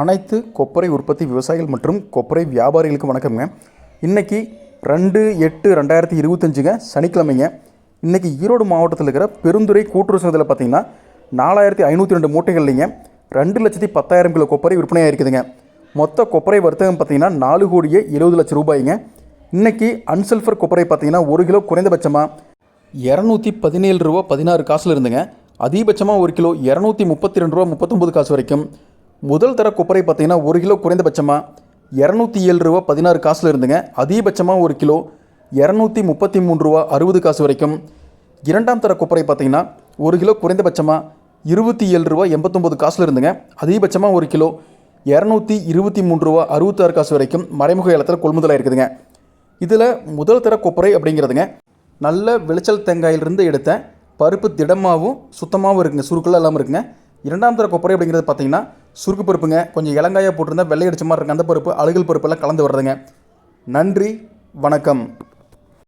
அனைத்து கொப்பரை உற்பத்தி விவசாயிகள் மற்றும் கொப்பரை வியாபாரிகளுக்கு வணக்கம்ங்க. இன்றைக்கி ரெண்டு எட்டு ரெண்டாயிரத்தி இருபத்தஞ்சுங்க சனிக்கிழமைங்க. இன்னைக்கு ஈரோடு மாவட்டத்தில் இருக்கிற பெருந்துறை கூட்டுறவு சங்கத்தில் பார்த்தீங்கன்னா நாலாயிரத்தி ஐநூற்றி ரெண்டு மூட்டைகள்லைங்க ரெண்டு லட்சத்தி பத்தாயிரம் கிலோ கொப்பரை விற்பனையாக இருக்குதுங்க. மொத்த கொப்பரை வர்த்தகம் பார்த்தீங்கன்னா நாலு கோடியே எழுபது லட்சம் ரூபாய்ங்க. இன்றைக்கி அன்சல்ஃபர் கொப்பரை பார்த்தீங்கன்னா ஒரு கிலோ குறைந்தபட்சமாக இரநூத்தி பதினேழு ரூபா பதினாறு காசில் இருந்துங்க. அதிகபட்சமாக ஒரு கிலோ இரநூத்தி முப்பத்தி ரெண்டு ரூபா முப்பத்தொம்பது காசு வரைக்கும். முதல் தர கொப்பரை பார்த்தீங்கன்னா ஒரு கிலோ குறைந்தபட்சமாக இரநூத்தி ஏழு ரூபா பதினாறு காசில் இருந்துங்க. அதிகபட்சமாக ஒரு கிலோ இரநூத்தி முப்பத்தி மூணு ரூபா அறுபது காசு வரைக்கும். இரண்டாம் தர கொப்பரை பார்த்தீங்கன்னா ஒரு கிலோ குறைந்தபட்சமாக இருபத்தி ஏழு ரூபா எண்பத்தொம்போது காசில் இருந்துங்க. அதிகபட்சமாக ஒரு கிலோ இரநூத்தி இருபத்தி மூணு ரூபா அறுபத்தாறு காசு வரைக்கும் மறைமுக ஏலத்தில் கொள்முதலாக இருக்குதுங்க. இதில் முதல் தர கொப்பரை அப்படிங்கிறதுங்க. நல்ல விளைச்சல் தேங்காயிலிருந்து எடுத்த பருப்பு திடமாகவும் சுத்தமாகவும் இருக்குங்க. சுருக்கெல்லாம் இல்லாமல் இருக்குங்க. இரண்டாம் தர கொப்பரை அப்படிங்கிறது பார்த்தீங்கன்னா சுருக்கு பருப்புங்க. கொஞ்சம் இளங்காயாக போட்டிருந்தா வெள்ளை அடிச்ச மாதிரி இருக்கு அந்த பருப்பு அழுகல் பருப்பெல்லாம் கலந்து வர்றதுங்க. நன்றி வணக்கம்.